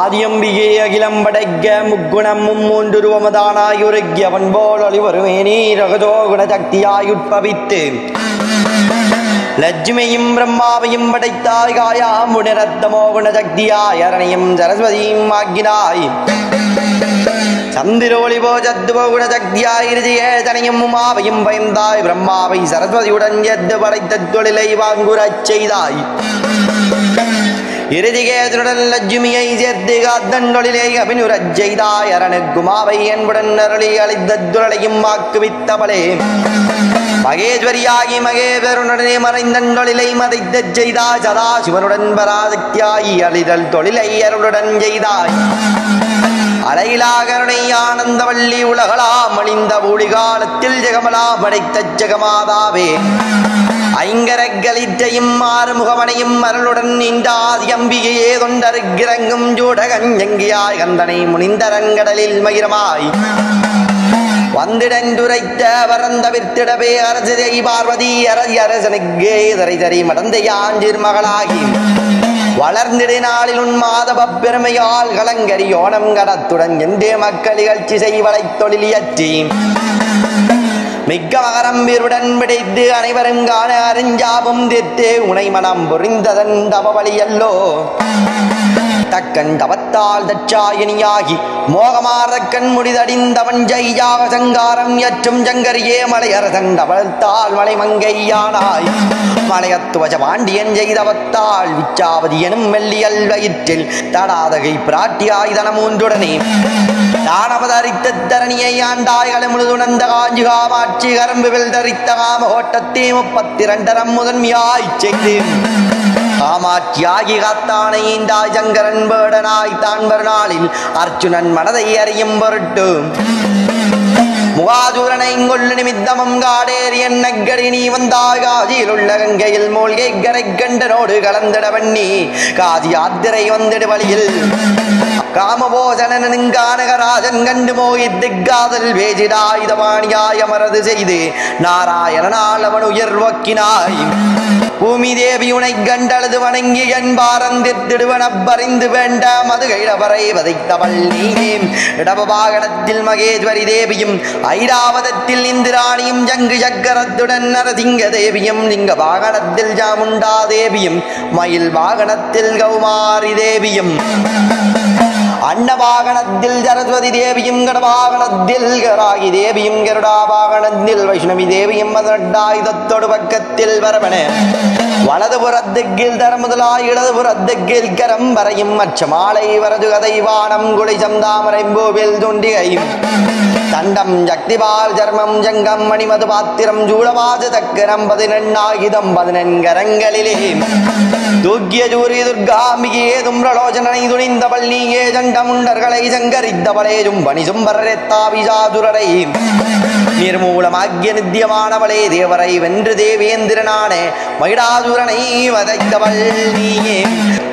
ஆதியம்பிகே அகிலம்படைக்க படைக்க முக்குணம் மும்மூன்றுருவமதானாயுருக்கியவன் போல் ஒளிவருமே நீரகதோ குணசக்தியாயுட்பவித்து லட்சுமியும் பிரம்மாவையும் படைத்தாய் காயாம் உணரத்தமோ குணசக்தியாய் அரணையும் சரஸ்வதியும் ஆக்கினாய். சந்திரோளிபோ சத்துவோ குணசக்தியாய் இருதியே தனையும் உமாவையும் பயந்தாய். பிரம்மாவை சரஸ்வதியுடன் எத்து படைத்த தொழிலை வாங்குறச் செய்தாய். இறுதிகேதுடன் லட்சுமியை சேர்த்து காத்தண்டொழிலே அபினுரச் செய்தாய் என்புடன் அருளி அளித்த துரளையும் வாக்குவித்தவளே மகேஸ்வரியாகி மகேஸ்வரனுடனே மறைந்தொழிலை மதைத்த செய்தா சதா சிவனுடன் பராசக்தியாகி அழிதல் தொழிலை அருளுடன் செய்தாய் அலையிலாகருணை ஆனந்தவள்ளி உலகளாம் அழிந்த ஊழிகாலத்தில் ஜெகமலா படைத்த ஜெகமாதாவே. ஐங்கரக்களிற்றையும் ஆறுமுகமனையும் அருளுடன் நீண்டாதி அம்பிகையே தொண்டருக்கிறங்கும் ஜூடகஞ்சங்கியாய் கந்தனை முனிந்தரங்கடலில் மகிரமாய். வந்திடந்துரைத்த வரந்தவிர்த்திடவே அரசு அரசதை பார்வதி அரசி அரசனுக்கே தரை தரி மடந்தையாஞ்சிர் மகளாகி. வளர்ந்திடு நாளில் உன் மாதவ பெருமையால் கலங்கரி ஓணம் கடத்துடன் எந்தே மக்கள் இகழ்ச்சி செய்வலை தொழிலியற்றி மிக்க மகரம் பிடித்து அனைவரும் காண அறிஞ்சாபம் தீர்த்து உனை மனம் புரிந்ததன் தவவழியல்லோ. தக்கன் தவத்தால் தச்சாயினியாகி மோகமாற கண் முடிதடிந்தவன் ஜெய்யாவ சங்காரம் எற்றும் ஜங்கரியே மலையரசன் தவழ்த்தால் மலை மங்கையானாய் மலையத்துவஜ பாண்டியன் செய்தவத்தால் விச்சாவதி எனும் மெல்லியல் வயிற்றில் தடாதகை பிராட்டியாய் தனமூன்றுடனே. தானவதரித்த தரணியை ஆண்டாய் முழுதுணர்ந்த காஞ்சி காமாட்சி கரம்புவில் தரித்த காம ஓட்டத்தே முப்பத்திரண்டரம் முதன்மையாய் செய்து. காமாட்சியாகி காத்தானை ஈந்தாய் சங்கரன் வேடனாய் தான் மறுநாளில் அர்ச்சுனன் மனதை அறியும் பொருட்டு. முகாதுரனை கொள்ளு நிமித்தமும் காடேறி என்னக்கடி நீ வந்தாய் காதியில் உள்ள கங்கையில் மூழ்கை கரை கண்டனோடு கலந்திட வண்ணி காதி ஆத்திரை வந்திடு வழியில். காமபோசனனுங்கானகராஜன் கண்டு மோகித்து காதல் வேஜிடாயுதமானியாய் அமரது செய்து நாராயணனால் அவன் உயர்வக்கினாய் பூமி தேவி உனை கண்டழுது வணங்கி என் பாரந்திடுவன பறிந்து வேண்டாம் அது கைடவரை வதைத்தவள் நீயே இடப மகேஸ்வரி தேவியும் ஐராவதத்தில் இந்திராணியும் ஜங்கு சக்கரத்துடன் நரசிங்க தேவியும் லிங்க வாகனத்தில் ஜாமுண்டா தேவியும் மயில் வாகனத்தில் கௌமாரி தேவியும். அன்ன வாகனத்தில் சரஸ்வதி தேவியும் கடவாகனத்தில் கராகி தேவியும் கருடா வாகனத்தில் வைஷ்ணவி தேவியும் பதினெட்டாயுதத்தோடு பக்கத்தில் வரவன வலதுபுறத்துக்கில் தர முதலாய் இடதுபுறத்துக்கில் கரம் வரையும் மற்ற மாலை வரது கதை வானம் தண்டம் சக்திபால் ஜர்மம் ஜங்கம் மணிமது பாத்திரம் ஜூடவாஜ தக்கரம் பதினெண்ணாயுதம் பதினெண்கரங்களிலே. தூக்கிய ஜூரி துர்காம்பிகையே தும்ரலோச்சனை துணிந்தவள் நீயே ஜண்டமுண்டர்களை சங்கரித்தவளே ஜும்பனி சும்பரத்தாவிஜாதுரரை நிர்மூலமாகிய நித்தியமானவளே தேவரை வென்று தேவேந்திரனான மகிடாதுரனை வதைத்தவள் நீயே.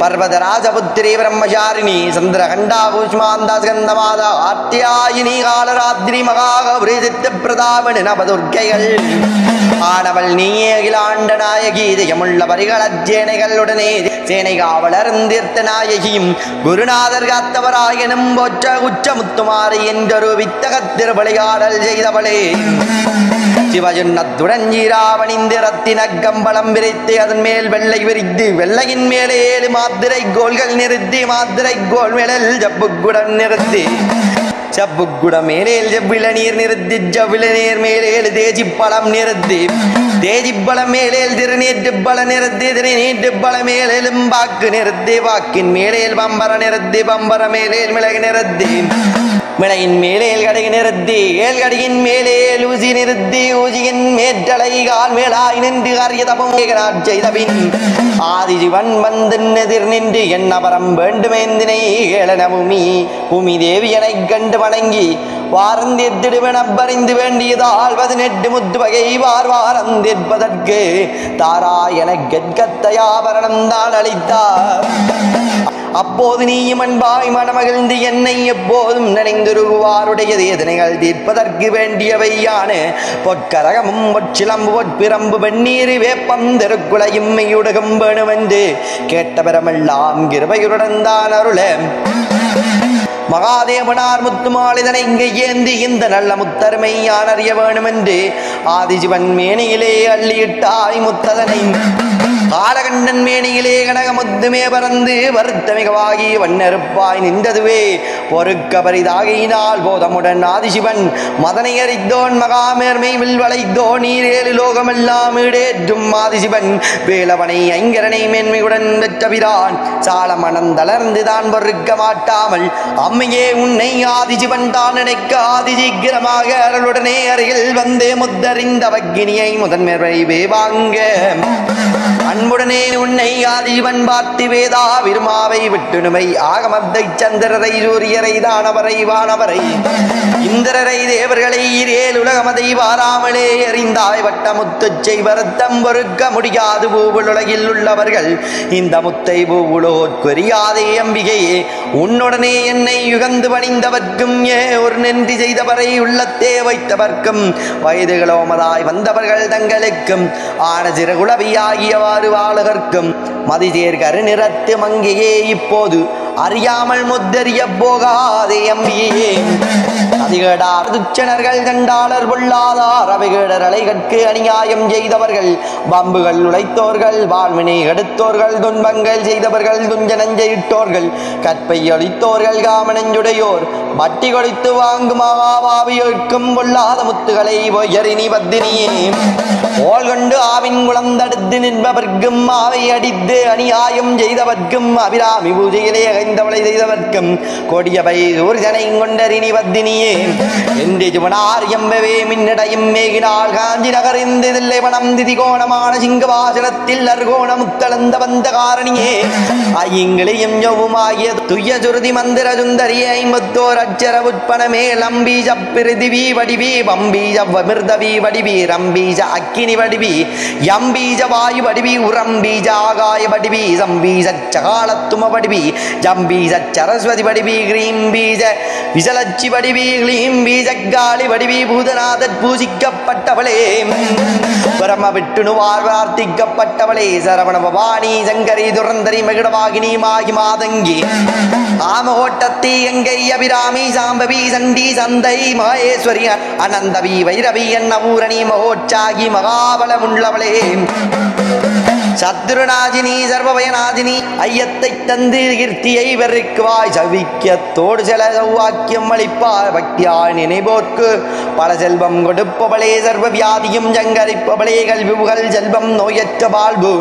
பர்வதராஜபுத்திரி பிரம்மசாரிணி சந்திரகண்டா கூஷ்மாந்தாஸ்கந்தமாதா ஆத்தியாயினி காலராத்திரி மகாகபுரி சித்த பிரதாபனி நவதுர்க்கைகள். ஆனவள் நீயே அகிலாண்ட நாயகி ஜெயமுள்ள பரிகளச்சேனைகளுடனே சேனை காவலர்ந்தீர்த்த நாயகியும் குருநாதர் காத்தவராயனும் ஒற்ற உச்சமுத்துமாறு என்றொரு வித்தகத்திரு விளையாடல் செய்தவளே. சிவஜுன்னத்துடன் ஈராவணிந்து ரத்தின கம்பளம் விரித்து அதன் மேல் வெள்ளை விரித்து வெள்ளையின் மேலே ஏழு மாத்திரை கோள்கள் நிறுத்தி மாத்திரை கோல் மேலில் ஜப்புக்குடன் நிறுத்தி. செப்புக்குட மேலேல் செவ்வில நீர் நிறுத்தி ஜவ்வில நீர் மேலேல் தேஜிப்பழம் நிறுத்தி. தேஜிப்பழம் மேலேல் திருநீட்டு பல நிறுத்தி திருநீட்டு பல மேலேலும் பாக்கு நிறுத்தி. வாக்கின் மேலேல் பம்பர மிளையின் மேலே மேலேல் நிறுத்தி மிளகின் மேலே ஊசி நிறுத்தி ஊசியின் மேற்றலை கால் மேலாய் நின்று அரியதமும் செய்தபின் ஆதி சிவன் வந்து எதிர் நின்று என்ன பரம் வேண்டுமேந்தினை ஏளன உமி தேவி எனக் கண்டு வணங்கி வாரந்திடுவன பறிந்து வேண்டியதால் பதினெட்டு முத்து வகை வார் வாரந்திற்பதற்கு தாராயன கெட்கத்தையாபரணம் தான் அளித்தார். அப்போது நீயும் அன்பாய் மனமகிழ்ந்து என்னை எப்போதும் நினைந்திருவாருடைய எதனைகள் தீர்ப்பதற்கு வேண்டியவையான பொற்கரகமும் பொற்சிலம்பு பொற்பிரம்பு வெந்நீர் வேப்பம் திருக்குலையும் மெய்யுடகம் வேணுமென்று கேட்டவரமெல்லாம் கிருபையுடன் தான் அருள. மகாதேவனார் முத்துமாளிதனை இங்கு ஏந்தி இந்த நல்ல முத்தருமையான் அறிய வேணுமென்று ஆதிஜிவன் மேனியிலே அள்ளியிட்டாய் முத்ததனை. காலகண்டன் மேனியிலே கனகமுத்துமே பறந்து வருத்த மிகவாகி நின்றதுவே. பொறுக்க பரிதாகினால் போதமுடன் ஆதிசிவன் மதனை அறித்தோன் மகாமேர்மை வில்வளைத்தோ நீரேழு லோகமெல்லாம் ஈடேற்றும் ஆதிசிவன். வேலவனை ஐங்கரனை மேன்மையுடன் வெற்றபிரான் சால மனந்தளர்ந்து தான் பொறுக்க மாட்டாமல் அம்மையே உன்னை ஆதிசிவன் தான் நினைக்க ஆதிசீக்கிரமாக அருளுடனே அருகில் வந்தே முத்தறிந்த வக்கினியை முதன்மேர்வை வேவாங்க. அன்புடனே உன்னை ஆதிவன் பார்த்து வேதா விருமாவை விட்டுணுமை ஆகமத்தை சந்திரரை சூரியரை தானவரை வானவரை. இந்திரரை தேவர்களை இரேல் உலகமதை வாராமலே எறிந்தாய் வட்ட முத்துச் செய்வருத்தம் பொறுக்க முடியாது பூவுலகில் உள்ளவர்கள். இந்த முத்தை பூவுலோற்கொரியாதே அம்பிகையே உன்னுடனே என்னை யுகந்து பணிந்தவர்க்கும் ஏ ஒரு நன்றி செய்தவரை உள்ளத்தே வைத்தவர்க்கும். வயதுகளோமதாய் வந்தவர்கள் தங்களுக்கும் ஆன சிறகுளவியாகியவாறு வாழகர்க்கும். மதிதேர் கருநிறத்து மங்கையே இப்போது அறியாமல் முத்தறிய போகாதே அம்பியே அதிகடார் துச்சனர்கள் கண்டாளர் பொல்லாதார் அவைகடர் அலைகற்கு அநியாயம் செய்தவர்கள். பம்புகள் உழைத்தோர்கள் வாழ்வினை எடுத்தோர்கள் துன்பங்கள் செய்தவர்கள் துஞ்சனஞ்செயிட்டோர்கள் கற்பை அளித்தோர்கள் காமனஞ்சுடையோர் வட்டி கொடுத்து வாங்கும் மகாபாவியோர்க்கும் பொல்லாத முத்துகளை பொய்யறினி பத்தினியே ஓல் கொண்டு ஆவின் குளம் தடுத்து நின்பவர்க்கும் ஆவை அடித்து அநியாயம் செய்தவர்க்கும் அபிராமி பூஜையிலே அகைந்தவளை செய்தவர்க்கும் கொடியவை ஊர்ஜனை கொண்டறினி வத்தினியே என்று ஜுவனார் எம்பவே மின்னடையும் மேகினால் காஞ்சி நகரிந்து தில்லை வனம் திதிகோணமான சிங்கவாசனத்தில் அர்கோண முத்தளந்த வந்த காரணியே. ஐயங்களையும் யவுமாகிய துய்ய சுருதி மந்திர சுந்தரி ஐம்பத்தோர் அச்சர உட்பணமே லம்பீஜ பிரிதிவி வடிவி வம்பீஜ வமிர்தவி வடிவி ரம்பீஜ அக்கினி வடிவி யம்பீஜ வாயு வடிவி உரம்பீஜ ஆகாய வடிவி சம்பீஜ சகாலத்தும வடிவி ஜம்பீஜ சரஸ்வதி வடிவி கிரீம் பீஜ விசலச்சி வடிவி கிளீம் பீஜ காளி வடிவி பூதநாதர் பூஜிக்கப்பட்டவளே. பரம விட்டுணுவார் பிரார்த்திக்கப்பட்டவளே சரவண பவானி சங்கரி துரந்தரி மகிடவாகினி மாகி மாதங்கி. ஆமகோட்டத்தி எங்கை அபிராமி சாம்பவி சண்டி சந்தை மகேஸ்வரி அனந்தவி வைரவி அன்னபூரணி மகோச்சாகி மகாபலமுள்ளவளே. சத்ருநாதினி சர்வபயநாதினி ஐயத்தை தந்து கீர்த்தியை வெறுக்குவாய். சவிக்கத்தோடு சில சௌவாக்கியம் அளிப்பாய் பக்தியாய் நினைவோர்க்கு பல செல்வம் கொடுப்பவளே சர்வ வியாதியும் ஜங்கரிப்பவளே கல்வி புகழ் செல்வம் நோயற்ற வாழ்வு.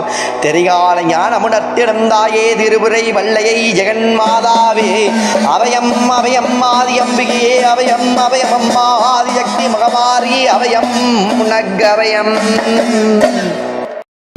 தெரிகால ஞானமுணர்த்திடம் தாயே திருபுரை வல்லையை ஜெகன் மாதாவே அவயம் அவயம் ஆதி அம்பிகையே அவயம் அவயம் அம்மா ஆதி சக்தி மகமாரி அவயம் உனக்கவயம்.